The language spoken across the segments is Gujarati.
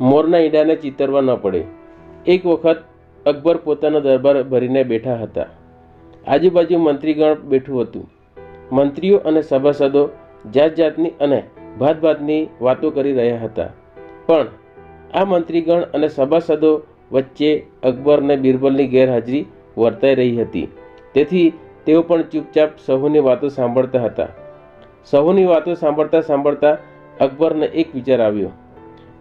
મોરના ઈંડાને ચિતરવા ન પડે. એક વખત અકબર પોતાનો દરબાર ભરીને બેઠા હતા. આજુબાજુ મંત્રીગણ બેઠું હતું. મંત્રીઓ અને સભાસદો જાત જાતની અને ભાત ભાતની વાતો કરી રહ્યા હતા. પણ આ મંત્રીગણ અને સભાસદો વચ્ચે અકબર અને બિરબલની ગેરહાજરી વર્તાઈ રહી હતી. તેથી તેઓ પણ ચૂપચાપ સહુની વાતો સાંભળતા હતા. સહુની વાતો સાંભળતા સાંભળતા અકબરને એક વિચાર આવ્યો.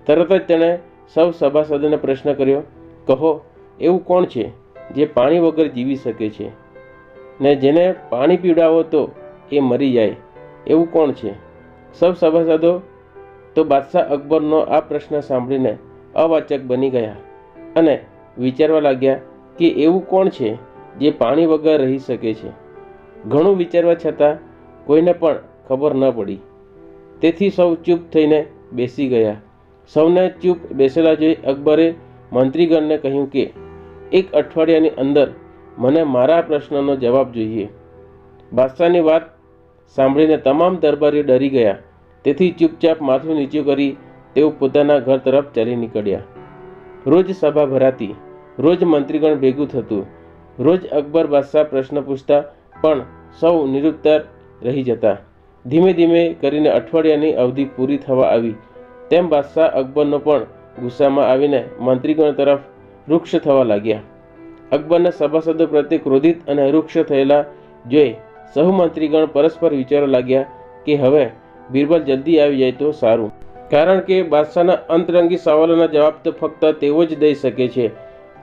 તરત જ તેણે સૌ સભાસદોને પ્રશ્ન કર્યો, કહો, એવું કોણ છે જે પાણી વગર જીવી શકે છે? ને જેને પાણી પીવડાવો તો એ મરી જાય. એવું કોણ છે? સૌ સભાસદો તો બાદશાહ અકબરનો આ પ્રશ્ન સાંભળીને અવાચક બની ગયા અને વિચારવા લાગ્યા કે એવું કોણ છે જે પાણી વગર રહી શકે છે? ઘણું વિચારવા છતાં કોઈને પણ ખબર ન પડી. તેથી સૌ ચૂપ થઈને બેસી ગયા. સૌને ચૂપ બેસેલા જોઈ અકબરે મંત્રીગણને કહ્યું કે, એક અઠવાડિયાની અંદર મને મારા પ્રશ્નનો જવાબ જોઈએ. બાદશાહની વાત સાંભળીને તમામ દરબારીઓ ડરી ગયા. તેથી ચૂપચાપ માથું નીચું કરી તેઓ પોતાના ઘર તરફ ચાલી નીકળ્યા. રોજ સભા ભરાતી, રોજ મંત્રીગણ ભેગું થતું, રોજ અકબર બાદશાહ પ્રશ્ન પૂછતા પણ સૌ નિરુત્તર રહી જતા. ધીમે ધીમે કરીને અઠવાડિયાની અવધિ પૂરી થવા આવી. તેમ બાદશાહ અકબરનો પણ ગુસ્સામાં આવીને મંત્રીગણ તરફ વૃક્ષ થવા લાગ્યા. અકબરના સભાસદો પ્રત્યે ક્રોધિત અને વૃક્ષ થયેલા જોઈ સહુ મંત્રીગણ પરસ્પર વિચારવા લાગ્યા કે હવે બિરબલ જલ્દી આવી જાય તો સારું. કારણ કે બાદશાહના અંતરંગી સવાલોના જવાબ તો ફક્ત તેઓ જ દઈ શકે છે.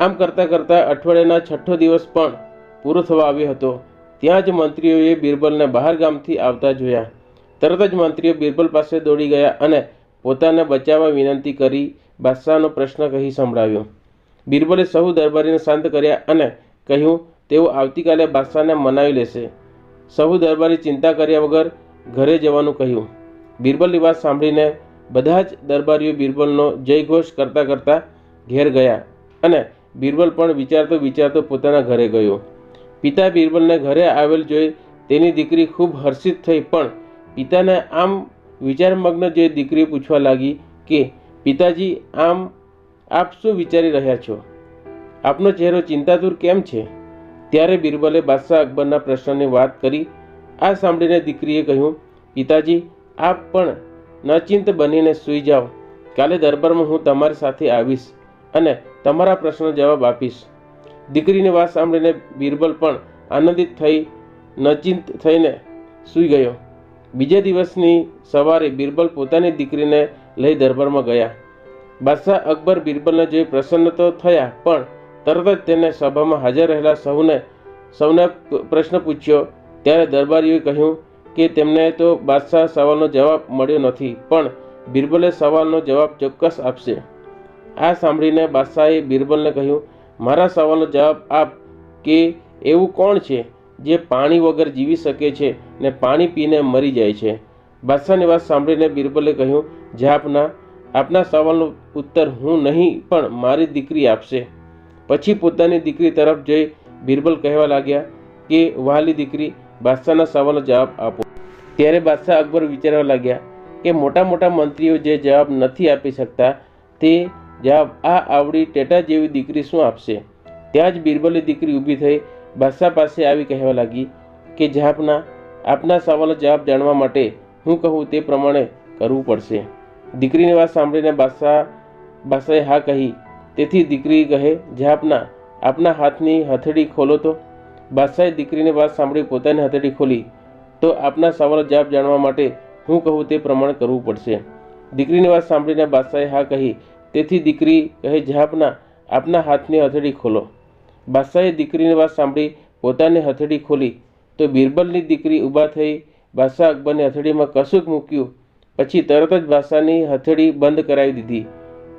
આમ કરતાં કરતાં અઠવાડિયાના છઠ્ઠો દિવસ પણ પૂરો થવા આવ્યો હતો. ત્યાં જ મંત્રીઓએ બિરબલને બહાર ગામથી આવતા જોયા. તરત જ મંત્રીઓ બિરબલ પાસે દોડી ગયા અને પોતાને બચાવવા વિનંતી કરી બાદશાહનો પ્રશ્ન કહી સંભળાવ્યો. બિરબલે સહુ દરબારીને શાંત કર્યા અને કહ્યું, તેઓ આવતીકાલે બાદશાહને મનાવી લેશે. સહુ દરબારી ચિંતા કર્યા વગર ઘરે જવાનું કહ્યું. બિરબલની વાત સાંભળીને બધા જ દરબારીઓ બિરબલનો જયઘોષ કરતાં કરતાં ઘેર ગયા અને બિરબલ પણ વિચારતો વિચારતો પોતાના ઘરે ગયો. પિતા બિરબલને ઘરે આવેલ જોઈ તેની દીકરી ખૂબ હર્ષિત થઈ, પણ પિતાને આમ વિચારમગ્ન જે દીકરી પૂછવા લાગી કે, પિતાજી, આમ આપ શું વિચારી રહ્યા છો? આપનો ચહેરો ચિંતાતુર કેમ છે? ત્યારે બિરબલે બાદશાહ અકબરના પ્રશ્નની વાત કરી. આ સાંભળીને દીકરીએ કહ્યું, પિતાજી, આપ પણ નચિંત બનીને સૂઈ જાઓ. કાલે દરબારમાં હું તમારી સાથે આવીશ અને તમારા પ્રશ્નનો જવાબ આપીશ. દીકરીની વાત સાંભળીને બિરબલ પણ આનંદિત થઈ, નચિંત થઈને સૂઈ ગયો. બીજા દિવસની સવારે બિરબલ પોતાની દીકરીને લઈ દરબારમાં ગયા. બાદશાહ અકબર બિરબલને જોઈ પ્રસન્ન તો થયા, પણ તરત જ તેને સભામાં હાજર રહેલા સૌને સૌને પ્રશ્ન પૂછ્યો. ત્યારે દરબારીઓએ કહ્યું કે તેમને તો બાદશાહ સવાલનો જવાબ મળ્યો નથી, પણ બિરબલે સવાલનો જવાબ ચોક્કસ આપશે. આ સાંભળીને બાદશાહે બિરબલને કહ્યું, મારા સવાલનો જવાબ આપ કે એવું કોણ છે? જે પાણી વગર જીવી શકે છે ને પાણી પીને મરી જાય છે. બાદશાહની વાત સાંભળીને બિરબલે કહ્યું જાપના આપના સવાલનો ઉત્તર હું નહીં, પણ મારી દીકરી આપશે. પછી પોતાની દીકરી તરફ જઈ બિરબલ કહેવા લાગ્યા કે વહાલી દીકરી, બાદશાહના સવાલનો જવાબ આપો. ત્યારે બાદશાહ અકબર વિચારવા લાગ્યા કે, મોટા મોટા મંત્રીઓ જે જવાબ નથી આપી શકતા, તે જવાબ આ આવડી ટેટા જેવી દીકરી શું આપશે? ત્યાં જ બિરબલની દીકરી ઊભી થઈ બાદશાહ પાસે આવી કહેવા લાગી કે જહાપના આપના સવાલનો જવાબ જાણવા માટે હું કહું તે પ્રમાણે કરવું પડશે. દીકરીની વાત સાંભળીને બાદશાહ બાદશાહે હા કહી. તેથી દીકરી કહે જહાપના આપના હાથની હથેળી ખોલો તો. બાદશાહે દીકરીની વાત સાંભળી પોતાની હથેળી ખોલી. તો આપના સવાલનો જવાબ જાણવા માટે હું કહું તે પ્રમાણે કરવું પડશે. દીકરીની વાત સાંભળીને બાદશાહે હા કહી. તેથી દીકરી કહે જહાપના આપના હાથની હથેળી ખોલો. બાદશાહે દીકરીની વાત સાંભળી, પોતાની હથેળી ખોલી. તો બિરબલની દીકરી ઊભા થઈ બાદશાહ અકબરની હથેળીમાં કશુંક મૂક્યું. પછી તરત જ બાદશાહની હથેળી બંધ કરાવી દીધી.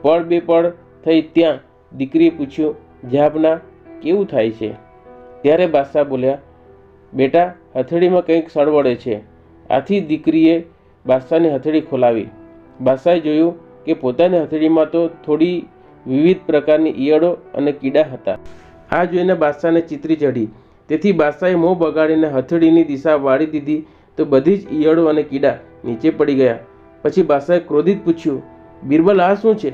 પળ બે પળ થઈ ત્યાં દીકરીએ પૂછ્યું જહાપના કેવું થાય છે? ત્યારે બાદશાહ બોલ્યા, બેટા, હથેળીમાં કંઈક સળવળે છે. આથી દીકરીએ બાદશાહની હથેળી ખોલાવી. બાદશાહે જોયું કે પોતાની હથેળીમાં તો થોડી વિવિધ પ્રકારની ઈયળો અને કીડા હતા. આ જોઈને બાદશાહને ચિત્રી ચઢી. તેથી બાદશાહે મોં બગાડીને હથેળીની દિશા વાળી દીધી તો બધી જ ઈયળો અને કીડા નીચે પડી ગયા. પછી બાદશાહે ક્રોધિત પૂછ્યું, બિરબલ, આ શું છે?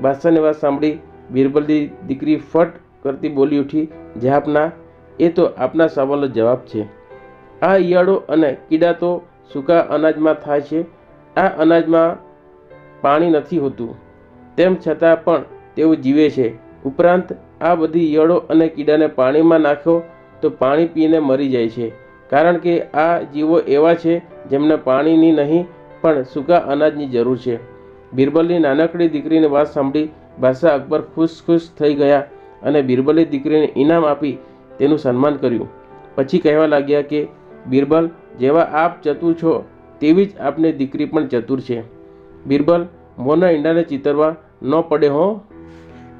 બાદશાહની વાત સાંભળી બિરબલની દીકરી ફટ કરતી બોલી ઉઠી જાપના એ તો આપના સવાલનો જવાબ છે. આ ઈયળો અને કીડા તો સૂકા અનાજમાં થાય છે. આ અનાજમાં પાણી નથી હોતું. તેમ છતાં પણ તેઓ જીવે છે. ઉપરાંત આ બધી ઈયળો અને કીડાને પાણીમાં નાખો તો પાણી પીને મરી જાય છે. કારણ કે આ જીવો એવા છે જેમને પાણીની નહીં, પણ સૂકા અનાજની જરૂર છે. બિરબલની નાનકડી દીકરીની વાત સાંભળી બાદશાહ અકબર ખુશ ખુશ થઈ ગયા અને બિરબલની દીકરીને ઇનામ આપી તેનું સન્માન કર્યું. પછી કહેવા લાગ્યા કે, બિરબલ, જેવા આપ ચતુર છો, તેવી જ આપની દીકરી પણ ચતુર છે. બિરબલ મોરના ઈંડાને ચિતરવા ન પડે હો.